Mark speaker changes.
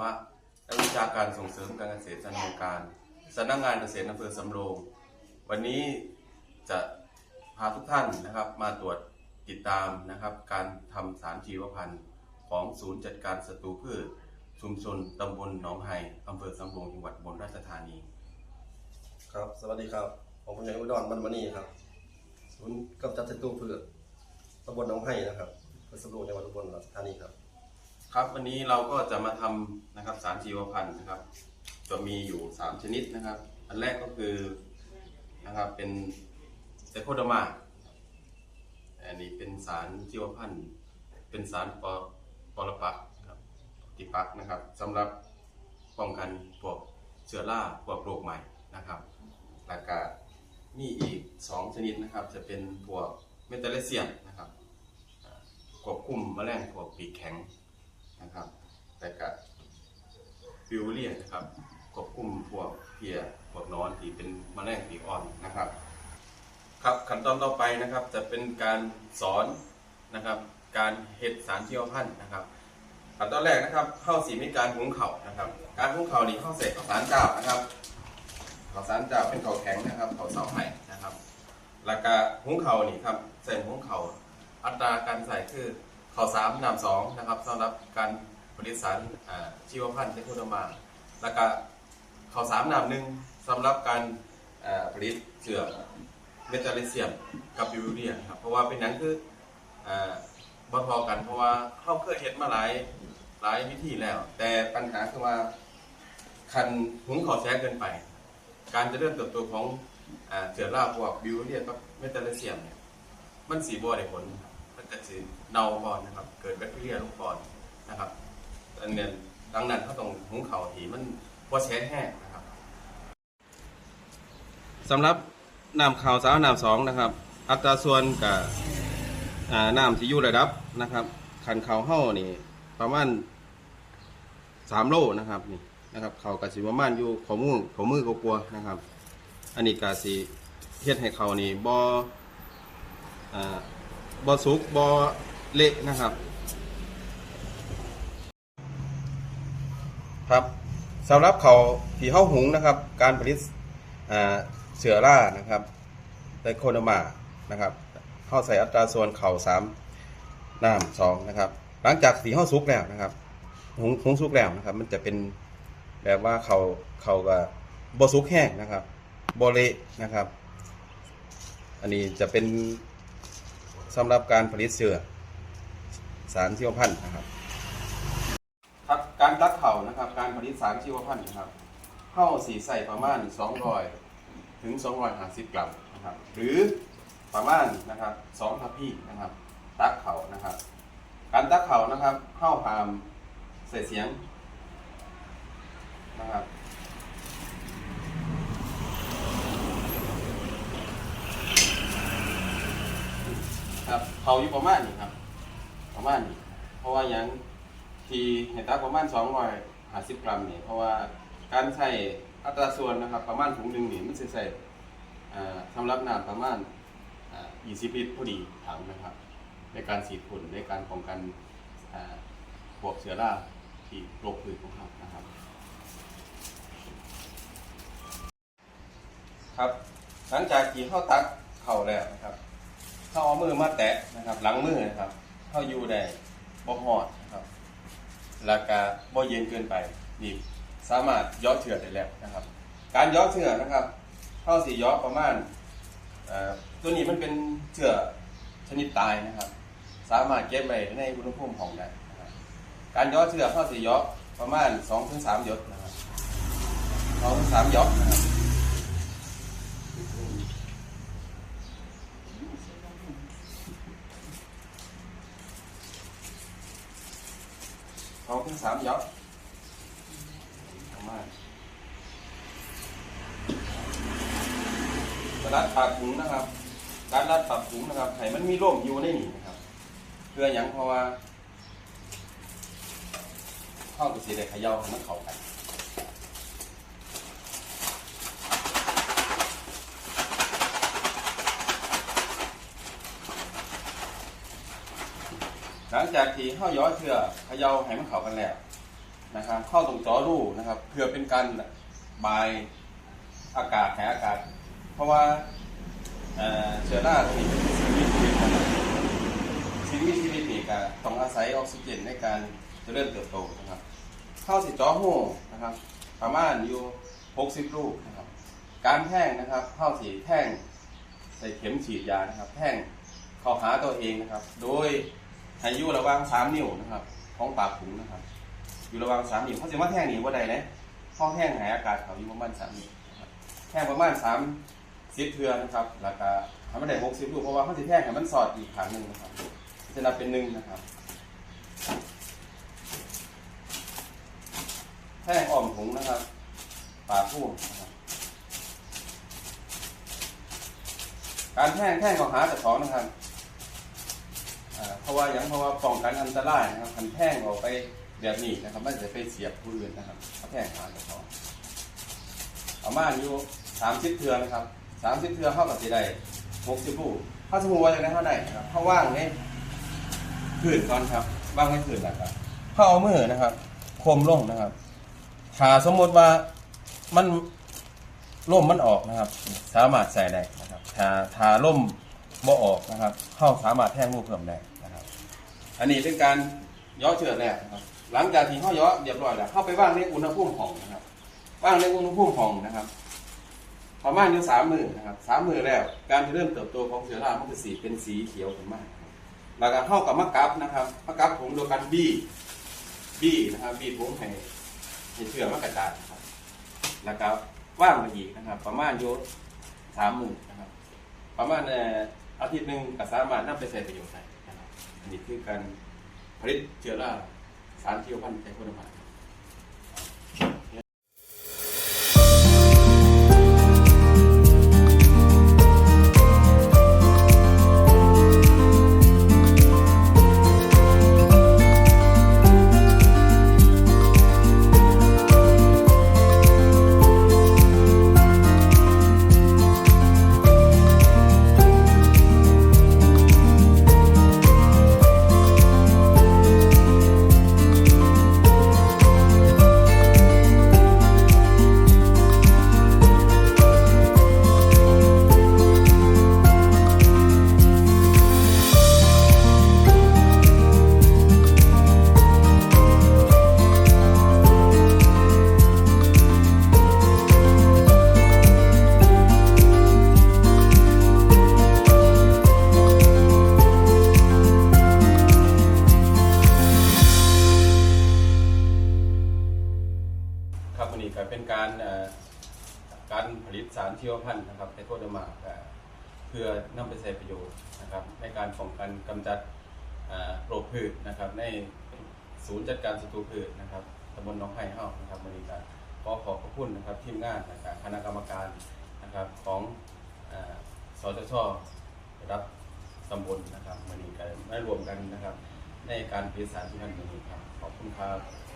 Speaker 1: วะนักวิชาการส่งเสริมการเกษตรสันนิการสำนักงานเกษตรอำเภอสำโรง วันนี้จะพาทุกท่านนะครับ มาตรวจติดตามนะครับ การทำสารชีวพันธุ์ของศูนย์จัดการศัตรูพืช ชุมชนตำบลหนองไฮอำเภอสำโรงจังหวัดอุบลราชธานี
Speaker 2: ครับ สวัสดีครับ ผมผู้ใหญ่อุดรมันมานี่ครับ ศูนย์กำจัดศัตรูพืชตำบลหนองไห้นะครับอำเภอสำโรงจังหวัดอุบลราชธานีครับ
Speaker 1: ครับวันนี้เราก็จะมาทำนะครับสารชีวพันธุ์นะครับ จะมีอยู่ 3 ชนิดนะครับ อันแรกก็คือนะครับเป็นเซโคโดมาอันนี้เป็นสารชีวพันธุ์เป็นสารปอปรปักครับติปักนะครับสำหรับป้องกันพวกเชื้อราพวกโรคใหม่นะครับแล้วก็มีอีก 2 ชนิดนะครับ จะเป็นพวกเมตาเลเซียมนะครับควบคุมแมลงพวกปีกแข็ง นะครับแต่กับฟิวเรียนะครับควบคุมพวกเพียพวกนอนที่เป็นมแมลงปีอ่อนนะครับ ครับขั้นตอนต่อไปนะครับจะเป็นการสอนนะครับ การเห็ดสารเชียวพันธุ์นะครับขั้นตอนแรกนะครับเข้าสีมีการหุงเข่านะครับ การหุงเข่านี่เข้าเสร็จข้าสารเจ้านะครับข้าวสารเจ้าเป็นข้าวแข็งนะครับข้าวเสาไห่นะครับ แล้วก็หุงเข่านี่ครับใส่หุงเข่าอัตราการใส่คือ ข้าวสามน้ำสองนะครับสำหรับการผลิตสารชีวพันธุ์เทคโนโลยีแล้วก็ข้าวสามน้ำหนึ่งสำหรับการผลิตเชื้อเมตาเลเซียมกับยูเรียครับเพราะว่าเป็นนั้นคืออบ่พอกันเพราะว่าเข้าเคยเห็นมาหลายหลายวิธีแล้ว แต่ปัญหาคือว่าคันหุงข้าวแช่เกินไป การจะเริ่มเติบโตของอเชื้อราพวกบิวเรียกับเมตาเลเซียมเนี่ยมันสีบัวได้ผลครับ จะสีเนาก่อนนะครับ เกิดแบคทีเรียลงก่อนนะครับอันเนี้ยดังนั้นเขาต้องหุงเขาวที่มันพอแช่แห้งนะครับสำหรับน้ำข้าวสาวน้ำสองนะครับ อัตราส่วนกับน้ำที่อยู่ระดับนะครับขันข้าวเฮ้านี่ประมาณสามโลนะครับนี่นะครับเขากะสิประมาณอยู่ขอมือขอมือกกลัวนะครับ อันนี้กะสิเฮ็ดให้เขานี่บอ่า บ่สุกบ่เละนะครับ ครับสำหรับเขาที่เฮาหุงนะครับ การผลิตเชื้อรานะครับไดโคโนมานะครับเฮาใส่อัตราส่วนเข่า3น้ำ2นะครับ หลังจากที่เฮาสุกแล้วนะครับหุงหุงสุกแล้วนะครับ มันจะเป็นแบบว่าเขาเขาก็บสุกแห้งนะครับบเละนะครับ อันนี้จะเป็น สำหรับการผลิตเสื้อสารชีวพันธุ์นะครับครับการตัดเข่านะครับ การผลิตสารชีวพันธุ์นะครับเข้าสีใส่ประมาณ 200 ถึง 250 กรัมนะครับ หรือประมาณนะครับ2ทัพพี่นะครับ ตักเข่านะครับ การตักเข่านะครับเข้าหามใส่เสียง นะครับครับ เขาอยู่ประมาณนี้ครับ ประมาณนี้ เพราะว่ายังทีเห็นตักประมาณ250กรัมนี่เพราะว่าการใช้อัตราส่วนนะครับประมาณถุงหนึ่งนี่มันสิใส่สำหรับน้ำประมาณอ่า20ลิตรพอดีถังนะครับ ในการฉีดฝุ่นในการป้องกันพวกเชื้อราที่โรคพืชของเรานะครับ ครับ หลังจากที่เข้าตักเข่าแล้วนะครับ เข้าเอามือมาแตะนะครับ หลังมือนะครับเข้าอยู่ได้บ่หอดนะครับแล้วก็บ่เย็นเกินไปนี่สามารถย่อเชือได้แล้วนะครับ การย่อเชือนะครับเข้าสี่ย่อประมาณตัวนี้มันเป็นเชือชนิดตายนะครับ สามารถเก็บไว้ในอุณหภูมิห้องได้การย่อเชือเข้าสี่ย่อประมาณ2-3หยดนะครับ2-3หยดนะครับ สองถึงสามยอดประมาณรัดปากถุงนะครับ การรัดปากถุงนะครับไข่มันมีร่มอยู่ในนี่นะครับ เพื่ออยังเพราะว่าข้ากับสีแดงขย่าให้มันเข้ากัน จากที่เข้าย้อเชือเขย่าให้มันเข้ากันแล้วนะครับ เข้าตรงจอรูนะครับ เพื่อเป็นการบายอากาศแหอากาศ เพราะว่าเอ่อเชื้อราตัวนี้เป็นสิ่งมีชีวิตนะครับสิ่งมีชีวิตนี่ก็ต้องอาศัยออกซิเจนในการเจริญเติบโตนะครับ เข้าสิจอหูนะครับ ประมาณอยู่60ลูกนะครับ การแท่งนะครับเข้าสีแท่งใส่เข็มฉีดยานะครับ แท่งเข้าหาตัวเองนะครับ โดย ให้อยู่ระหว่าง3นิ้วนะครับ ของปากถุงนะครับ อยู่ระหว่าง3นิ้วเขาจะว่าแท่งหนีว่าใดนะห้องแท่งหายอากาศเขาอยู่ประมาณ3นิ้วแท่งประมาณ3สิบเทือนะครับแล้วก็ทำไม่ได้60ลูกเพราะว่าเขาจะแท่งให้มันสอดอีกครั้งหนึ่งนะครับจะนับเป็นหนึ่งนะครับแท่งอ่อมถุงนะครับปากผู้นะครับการแท่งแท่งของหาแต่ของนะครับ เพราะว่าย่างเพราะว่าป้องกันอันตรายนะครับคันแท่งออกไปแบบนี้นะครับมันจะไปเสียบผู้อื่นนะครับเอาแท่งหาแต่ของประมาอยู่สามสิบเทือนะครับสามสิบเทือเข้ากับสีใดหกสิบผู้ถ้าสมมติว่าอย่างไรเท่าไหร่นะครับถ้าว่างในผืนก่อนครับว่างในผืนนะครับเข้าเอามือนะครับคมลงนะครับถ้าสมมติว่ามันล่มมันออกนะครับ สามารถใส่ได้นะครับถ้าถ้าล่มบ่ออกนะครับ เข้าสามารถแท่งลูกเพิ่มได้น อันนี้เป็นการย่อเชือกแล้วครับ หลังจากที่เข้าย่อเรียบร้อยแล้วเข้าไปว่างในอุณหภูมิห้องนะครับว่างในอุณหภูมิห้องนะครับประมาณอยู่สามมือนะครับสามมือแล้วการที่เริ่มเติบโตของเชื้อรามันจะสีเป็นสีเขียวขึ้นมานะครับแล้วก็เข้ากับมะกับนะครับมะกับผมโดยการบี้บี้นะครับบี้ผมให้ให้เชื่อมากระจายครับแล้วก็ว่างมาอีกนะครับ ประมาณอยู่สามมื่นะครับ ประมาณอาทิตย์หนึ่งก็สามารถนำไปใช้ประโยชน์ได้ นี่คือการผลิตเชื้อราสารชีวพันธุ์ในคุณภาพครั ลิตสารชีวพันธุ์นะครับไทโคเดอร์มาเพื่อนำไปใช้ประโยชน์นะครับในการป้องกันกำจัดโรคพืชนะครับ ในศูนย์จัดการศัตรูพืชนะครับตำบลหน้องไผ่เฮานะครับวันนี้ก็ขอขอบพระคุณนะครับทีมงานนะครับคณะกรรมการนะครับของสจชรับตำบลนะครับวันนี้ก็ได้รวมกันนะครับ ในการผลิตสารชีวพันธุ์วันนี้ครับขอบคุณครับ